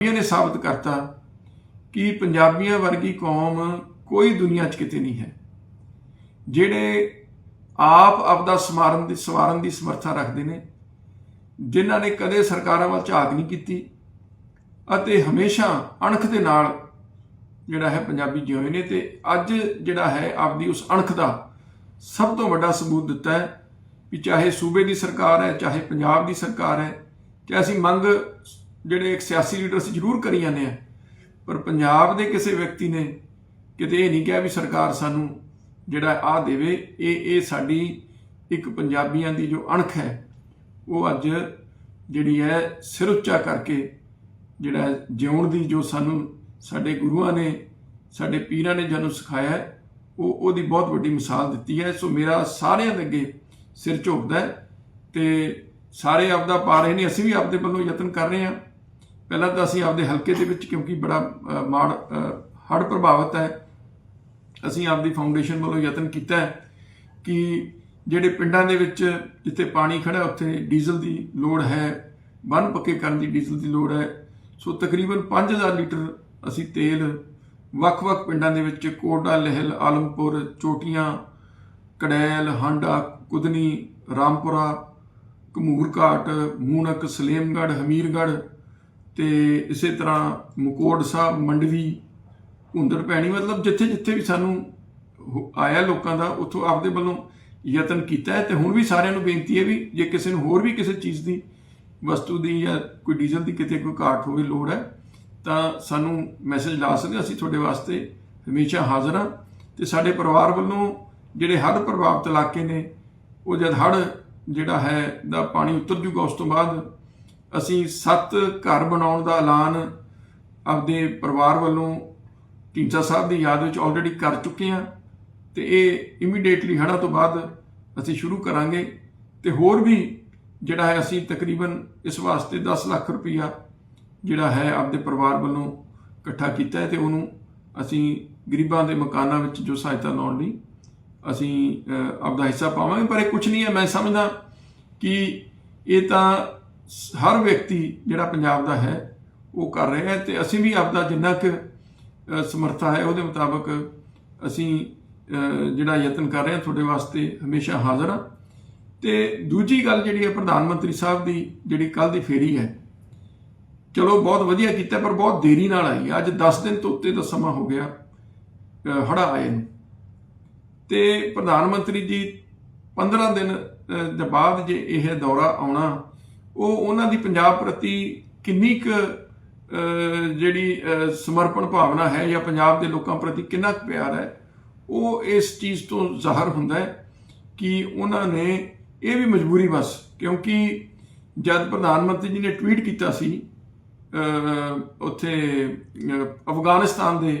ਇਹ ਨੇ ਸਾਬਤ ਕਰਤਾ ਕਿ ਪੰਜਾਬੀਆਂ ਵਰਗੀ ਕੌਮ ਕੋਈ ਦੁਨੀਆ 'ਚ ਕਿਤੇ ਨਹੀਂ ਹੈ। ਜਿਹੜੇ ਆਪ ਆਪਦਾ ਸਮਾਰਨ ਦੀ, ਸਵਾਰਨ ਦੀ ਸਮਰੱਥਾ ਰੱਖਦੇ ਨੇ, ਜਿਨ੍ਹਾਂ ਨੇ ਕਦੇ ਸਰਕਾਰਾਂ ਵੱਲ ਝਾਕ ਨਹੀਂ ਕੀਤੀ ਅਤੇ ਹਮੇਸ਼ਾ ਅਣਖ ਦੇ ਨਾਲ ਜਿਹੜਾ ਹੈ ਪੰਜਾਬੀ ਜਿਉਏ ਨੇ ਤੇ ਅੱਜ ਜਿਹੜਾ ਹੈ ਆਪਦੀ ਉਸ ਅਣਖ ਦਾ ਸਭ ਤੋਂ ਵੱਡਾ ਸਬੂਤ ਦਿੱਤਾ ਹੈ ਵੀ ਚਾਹੇ ਸੂਬੇ ਦੀ ਸਰਕਾਰ ਹੈ, ਚਾਹੇ ਪੰਜਾਬ ਦੀ ਸਰਕਾਰ ਹੈ ਕਿ ਅਸੀਂ ਮੰਗ ਜਿਹੜੇ ਇੱਕ ਸਿਆਸੀ ਲੀਡਰ ਸੀ ਜ਼ਰੂਰ ਕਰੀ ਜਾਂਦੇ ਆ ਪਰ ਪੰਜਾਬ ਦੇ ਕਿਸੇ ਵਿਅਕਤੀ ਨੇ ਕਿਤੇ ਇਹ ਨਹੀਂ ਕਿਹਾ ਵੀ ਸਰਕਾਰ ਸਾਨੂੰ ਜਿਹੜਾ ਆ ਦੇਵੇ, ਇਹ ਇਹ ਸਾਡੀ ਇੱਕ ਪੰਜਾਬੀਆਂ ਦੀ ਜੋ ਅਣਖ ਹੈ, ਉਹ ਅੱਜ ਜਿਹੜੀ ਹੈ ਸਿਰ ਉੱਚਾ ਕਰਕੇ ਜਿਹੜਾ ਹੈ ਜਿਉਣ ਦੀ ਜੋ ਸਾਨੂੰ ਸਾਡੇ ਗੁਰੂਆਂ ਨੇ, ਸਾਡੇ ਪੀਰਾਂ ਨੇ ਸਾਨੂੰ ਸਿਖਾਇਆ ਉਹ, ਉਹਦੀ ਬਹੁਤ ਵੱਡੀ ਮਿਸਾਲ ਦਿੱਤੀ ਹੈ। ਸੋ ਮੇਰਾ ਸਾਰਿਆਂ ਦੇ ਅੱਗੇ ਸਿਰ ਝੁਕਦਾ ਹੈ ਤੇ ਸਾਰੇ ਆਪਦਾ ਪਾ ਰਹੇ ਨੇ ਅਸੀਂ ਵੀ ਆਪਦੇ ਵੱਲੋਂ ਯਤਨ ਕਰ ਰਹੇ ਹਾਂ। ਪਹਿਲਾਂ ਤਾਂ ਅਸੀਂ ਆਪਦੇ ਹਲਕੇ ਦੇ ਵਿੱਚ, ਕਿਉਂਕਿ ਬੜਾ ਮਾੜ ਹੜ ਪ੍ਰਭਾਵਿਤ ਹੈ, ਅਸੀਂ ਆਪਦੀ ਫਾਊਂਡੇਸ਼ਨ ਵੱਲੋਂ ਯਤਨ ਕੀਤਾ ਹੈ ਕਿ ਜਿਹੜੇ ਪਿੰਡਾਂ ਦੇ ਵਿੱਚ ਜਿੱਥੇ ਪਾਣੀ ਖੜਾ ਉੱਥੇ ਡੀਜ਼ਲ ਦੀ ਲੋੜ ਹੈ, ਬੰਨ ਪੱਕੇ ਕਰਨ ਦੀ ਡੀਜ਼ਲ ਦੀ ਲੋੜ ਹੈ, ਸੋ ਤਕਰੀਬਨ 5000 ਲੀਟਰ ਅਸੀਂ ਤੇਲ ਵੱਖ-ਵੱਖ ਪਿੰਡਾਂ ਦੇ ਵਿੱਚ ਕੋਟਾ ਲਹਿਲ, ਆਲਮਪੁਰ, ਚੋਟੀਆਂ, ਕੜੈਲ, ਹਾਂਡਾ, ਕੁਦਨੀ, ਰਾਮਪੁਰਾ ਕਮੂਰ ਘਾਟ, ਮੂਨਕ ਸਲੇਮਗੜ ਹਮੀਰਗੜ ਤੇ ਇਸੇ ਤਰ੍ਹਾਂ ਮੁਕੋੜ ਸਾਹਿਬ, ਮੰਡਵੀ ਹੁੰਦਰ ਪੈਣੀ ਮਤਲਬ ਜਿੱਥੇ ਜਿੱਥੇ ਵੀ ਸਾਨੂੰ ਹੋ- ਆਇਆ ਲੋਕਾਂ ਦਾ, ਉੱਥੋਂ ਆਪਦੇ ਵੱਲੋਂ ਯਤਨ ਕੀਤਾ ਹੈ ਤੇ ਹੁਣ ਵੀ ਸਾਰਿਆਂ ਨੂੰ ਬੇਨਤੀ ਹੈ ਵੀ ਜੇ ਕਿਸੇ ਨੂੰ ਹੋਰ ਵੀ ਕਿਸੇ ਚੀਜ਼ ਦੀ ਵਸਤੂ ਦੀ ਜਾਂ ਕੋਈ ਡੀਜ਼ਲ ਦੀ ਕਿਤੇ ਕੋਈ ਘਾਟ ਹੋਵੇ, ਲੋੜ ਹੈ, ਤਾਂ ਸਾਨੂੰ ਮੈਸੇਜ ਲਾ ਸਕਦੇ ਅਸੀਂ ਤੁਹਾਡੇ ਵਾਸਤੇ ਹਮੇਸ਼ਾ ਹਾਜ਼ਰ ਹਾਂ ਤੇ ਸਾਡੇ ਪਰਿਵਾਰ ਵੱਲੋਂ ਜਿਹੜੇ ਹੜ੍ਹ ਪ੍ਰਭਾਵਿਤ ਇਲਾਕੇ ਨੇ, ਉਹ ਜਦ ਹੜ੍ਹ ਜਿਹੜਾ ਹੈ, ਦਾ ਪਾਣੀ ਉਤਰ ਜੂਗਾ, ਉਸ ਤੋਂ ਬਾਅਦ ਅਸੀਂ ਸੱਤ ਘਰ ਬਣਾਉਣ ਦਾ ਐਲਾਨ ਆਪਦੇ ਪਰਿਵਾਰ ਵੱਲੋਂ ਢੀਂਚਾ ਸਾਹਿਬ ਦੀ ਯਾਦ ਵਿੱਚ ਆਲਰੇਡੀ ਕਰ ਚੁੱਕੇ ਹਾਂ ਤੇ ਇਹ ਇਮੀਡੀਏਟਲੀ ਹੜ੍ਹਾਂ ਤੋਂ ਬਾਅਦ ਅਸੀਂ ਸ਼ੁਰੂ ਕਰਾਂਗੇ ਤੇ ਹੋਰ ਵੀ ਜਿਹੜਾ ਹੈ ਅਸੀਂ ਤਕਰੀਬਨ ਇਸ ਵਾਸਤੇ 10 ਲੱਖ ਰੁਪਈਆ ਜਿਹੜਾ ਹੈ ਆਪਦੇ ਪਰਿਵਾਰ ਵੱਲੋਂ ਇਕੱਠਾ ਕੀਤਾ ਹੈ ਤੇ ਉਹਨੂੰ ਅਸੀਂ ਗਰੀਬਾਂ ਦੇ ਮਕਾਨਾਂ ਵਿੱਚ ਜੋ ਸਹਾਇਤਾ ਲਾਉਣ ਲਈ ਅਸੀਂ ਆਪਦਾ ਹਿੱਸਾ ਪਾਵਾਂਗੇ। ਪਰ ਇਹ ਕੁਝ ਨਹੀਂ ਹੈ। ਮੈਂ ਸਮਝਦਾ ਕਿ ਇਹ ਤਾਂ ਹਰ ਵਿਅਕਤੀ ਜਿਹੜਾ ਪੰਜਾਬ ਦਾ ਹੈ, ਉਹ ਕਰ ਰਿਹਾ ਹੈ ਤੇ ਅਸੀਂ ਵੀ ਆਪਦਾ ਜਿੰਨਾ ਕੁ ਸਮਰੱਥਾ ਹੈ ਉਹਦੇ ਮੁਤਾਬਕ ਅਸੀਂ ਜਿਹੜਾ ਯਤਨ ਕਰ ਰਹੇ ਹਾਂ, ਤੁਹਾਡੇ ਵਾਸਤੇ ਹਮੇਸ਼ਾ ਹਾਜ਼ਰ ਹਾਂ। ਤੇ ਦੂਜੀ ਗੱਲ ਜਿਹੜੀ ਹੈ ਪ੍ਰਧਾਨ ਮੰਤਰੀ ਸਾਹਿਬ ਦੀ, ਜਿਹੜੀ ਕੱਲ ਦੀ ਫੇਰੀ ਹੈ, ਚਲੋ ਬਹੁਤ ਵਧੀਆ ਕੀਤਾ, ਪਰ ਬਹੁਤ ਦੇਰੀ ਨਾਲ ਆਈ। ਅੱਜ 10 ਦਿਨ ਤੋਂ ਉੱਤੇ ਦਾ ਸਮਾਂ ਹੋ ਗਿਆ ਹੜਾ ਆਏ ਨੂੰ। ਤੇ ਪ੍ਰਧਾਨ ਮੰਤਰੀ ਜੀ 15 ਦਿਨ ਦੇ ਬਾਅਦ ਜੇ ਇਹ ਦੌਰਾ ਆਉਣਾ ਉਹ ਉਹਨਾਂ ਦੀ ਪੰਜਾਬ ਪ੍ਰਤੀ ਕਿੰਨੀ ਕੁ ਜਿਹੜੀ ਸਮਰਪਣ ਭਾਵਨਾ ਹੈ ਜਾਂ ਪੰਜਾਬ ਦੇ ਲੋਕਾਂ ਪ੍ਰਤੀ ਕਿੰਨਾ ਕੁ ਪਿਆਰ ਹੈ, ਉਹ ਇਸ ਚੀਜ਼ ਤੋਂ ਜ਼ਾਹਰ ਹੁੰਦਾ ਹੈ ਕਿ ਉਹਨਾਂ ਨੇ ਇਹ ਵੀ ਮਜਬੂਰੀ ਬਸ, ਕਿਉਂਕਿ ਜਦ ਪ੍ਰਧਾਨ ਮੰਤਰੀ ਜੀ ਨੇ ਟਵੀਟ ਕੀਤਾ ਸੀ ਉੱਥੇ ਅਫਗਾਨਿਸਤਾਨ ਦੇ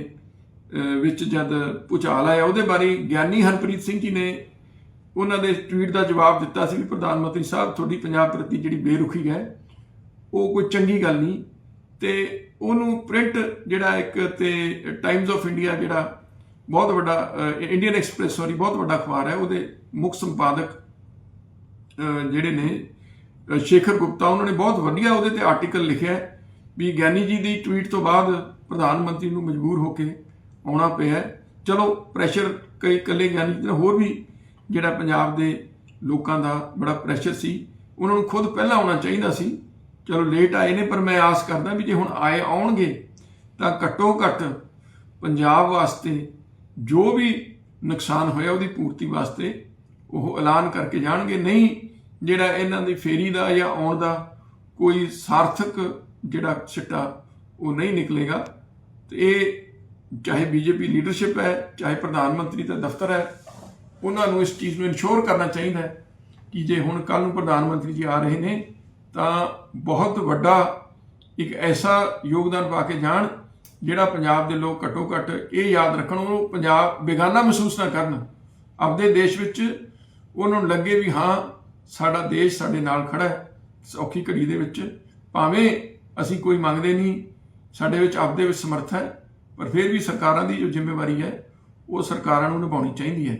ਵਿੱਚ ਜਦ ਭੁਚਾਲ ਆਇਆ, ਉਹਦੇ ਬਾਰੇ ਗਿਆਨੀ ਹਰਪ੍ਰੀਤ ਸਿੰਘ ਜੀ ਨੇ ਉਹਨਾਂ ਦੇ ਟਵੀਟ ਦਾ ਜਵਾਬ ਦਿੱਤਾ ਸੀ ਵੀ ਪ੍ਰਧਾਨ ਮੰਤਰੀ ਸਾਹਿਬ, ਤੁਹਾਡੀ ਪੰਜਾਬ ਪ੍ਰਤੀ ਜਿਹੜੀ ਬੇਰੁਖੀ ਹੈ, ਉਹ ਕੋਈ ਚੰਗੀ ਗੱਲ ਨਹੀਂ। ਤੇ ਉਹਨੂੰ ਪ੍ਰਿੰਟ ਜਿਹੜਾ ਇੱਕ ਤੇ ਟਾਈਮਸ ਆਫ ਇੰਡੀਆ ਜਿਹੜਾ ਬਹੁਤ ਵੱਡਾ ਇੰਡੀਅਨ ਐਕਸਪ੍ਰੈਸ ਸੌਰੀ ਬਹੁਤ ਵੱਡਾ ਅਖਬਾਰ ਹੈ, ਉਹਦੇ ਮੁੱਖ ਸੰਪਾਦਕ ਜਿਹੜੇ ਨੇ ਸ਼ੇਖਰ ਗੁਪਤਾ, ਉਹਨਾਂ ਨੇ ਬਹੁਤ ਵਧੀਆ ਉਹਦੇ ਤੇ ਆਰਟੀਕਲ ਲਿਖਿਆ ਵੀ ਗਿਆਨੀ ਜੀ ਦੀ ਟਵੀਟ ਤੋਂ ਬਾਅਦ ਪ੍ਰਧਾਨ ਮੰਤਰੀ ਨੂੰ ਮਜਬੂਰ ਹੋ ਕੇ ਆਉਣਾ ਪਿਆ ਚਲੋ ਪ੍ਰੈਸ਼ਰ ਕਈ ਇਕੱਲੇ ਗਿਆਨੀ ਜੀ ਦਾ ਹੋਰ ਵੀ ਜਿਹੜਾ ਪੰਜਾਬ ਦੇ ਲੋਕਾਂ ਦਾ ਬੜਾ ਪ੍ਰੈਸ਼ਰ ਸੀ, ਉਹਨਾਂ ਨੂੰ ਖੁਦ ਪਹਿਲਾਂ ਆਉਣਾ ਚਾਹੀਦਾ ਸੀ। ਚਲੋ ਲੇਟ ਆਏ ਨੇ, ਪਰ ਮੈਂ ਆਸ ਕਰਦਾ ਵੀ ਜੇ ਹੁਣ ਆਏ ਆਉਣਗੇ, ਤਾਂ ਘੱਟੋ ਘੱਟ ਪੰਜਾਬ ਵਾਸਤੇ ਜੋ ਵੀ ਨੁਕਸਾਨ ਹੋਇਆ ਉਹਦੀ ਪੂਰਤੀ ਵਾਸਤੇ ਉਹ ਐਲਾਨ ਕਰਕੇ ਜਾਣਗੇ। ਨਹੀਂ, ਜਿਹੜਾ ਇਹਨਾਂ ਦੀ ਫੇਰੀ ਦਾ ਜਾਂ ਆਉਣ ਦਾ ਕੋਈ ਸਾਰਥਕ ਜਿਹੜਾ ਸਿੱਟਾ ਉਹ ਨਹੀਂ ਨਿਕਲੇਗਾ। ਤੇ ਇਹ ਚਾਹੇ ਬੀਜੇਪੀ ਲੀਡਰਸ਼ਿਪ ਹੈ, ਚਾਹੇ ਪ੍ਰਧਾਨ ਮੰਤਰੀ ਦਾ ਦਫ਼ਤਰ ਹੈ ਉਹਨਾਂ ਨੂੰ ਇਸ ਚੀਜ਼ ਨੂੰ ਇਨਸ਼ੋਰ ਕਰਨਾ ਚਾਹੀਦਾ ਹੈ ਕਿ ਜੇ ਹੁਣ ਕੱਲ ਨੂੰ ਪ੍ਰਧਾਨ ਮੰਤਰੀ ਜੀ ਆ ਰਹੇ ਨੇ, ਤਾਂ ਬਹੁਤ ਵੱਡਾ ਇੱਕ ਐਸਾ ਯੋਗਦਾਨ ਪਾ ਕੇ ਜਾਣ ਜਿਹੜਾ ਪੰਜਾਬ ਦੇ ਲੋਕ ਘੱਟੋ ਘੱਟ ਇਹ ਯਾਦ ਰੱਖਣ, ਉਹ ਪੰਜਾਬ ਬੇਗਾਨਾ ਮਹਿਸੂਸ ਨਾ ਕਰਨ। ਆਪਦੇ ਦੇਸ਼ ਵਿੱਚ ਉਹਨਾਂ ਨੂੰ ਲੱਗੇ ਵੀ ਹਾਂ, ਸਾਡਾ ਦੇਸ਼ ਸਾਡੇ ਨਾਲ ਖੜਾ ਹੈ ਔਖੀ ਘੜੀ ਦੇ ਵਿੱਚ। ਭਾਵੇਂ ਅਸੀਂ ਕੋਈ ਮੰਗਦੇ ਨਹੀਂ, ਸਾਡੇ ਵਿੱਚ ਆਪਦੇ ਵਿੱਚ ਸਮਰੱਥਾ ਹੈ, ਪਰ ਫਿਰ ਵੀ ਸਰਕਾਰਾਂ ਦੀ ਜੋ ਜ਼ਿੰਮੇਵਾਰੀ ਹੈ, ਉਹ ਸਰਕਾਰਾਂ ਨੂੰ ਨਿਭਾਉਣੀ ਚਾਹੀਦੀ ਹੈ।